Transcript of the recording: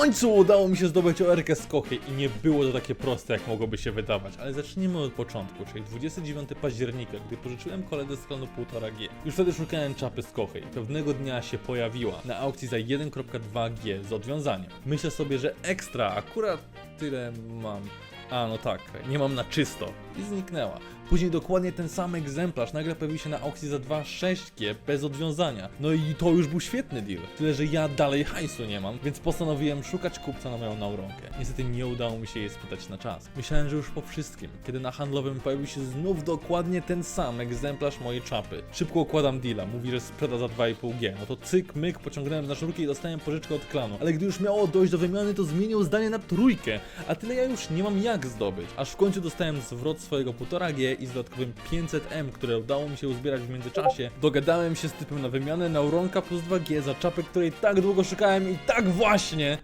końcu udało mi się zdobyć ORkę z Kochy i nie było to takie proste, jak mogłoby się wydawać. Ale zacznijmy od początku, czyli 29 października, gdy pożyczyłem koledze z klanu 1,5G. Już wtedy szukałem czapy z Kochy i pewnego dnia się pojawiła na aukcji za 1.2G z odwiązaniem. Myślę sobie, że ekstra, akurat tyle mam. A, no tak, nie mam na czysto. I zniknęła. Później dokładnie ten sam egzemplarz nagle pojawił się na aukcji za 2.6G bez odwiązania. No i to już był świetny deal. Tyle, że ja dalej hajsu nie mam, więc postanowiłem szukać kupca na moją nauronkę. Niestety nie udało mi się jej spytać na czas. Myślałem, że już po wszystkim, kiedy na handlowym pojawił się znów dokładnie ten sam egzemplarz mojej czapy. Szybko układam deala, mówi, że sprzeda za 2,5G. No to cyk, myk, pociągnąłem za sznurki i dostałem pożyczkę od klanu. Ale gdy już miało dojść do wymiany, to zmienił zdanie na trójkę, a tyle ja już nie mam jak zdobyć. Aż w końcu dostałem zwrot swojego 1,5G i z dodatkowym 500M, które udało mi się uzbierać w międzyczasie. Dogadałem się z typem na wymianę Nauronka plus 2G za czapę, której tak długo szukałem i tak właśnie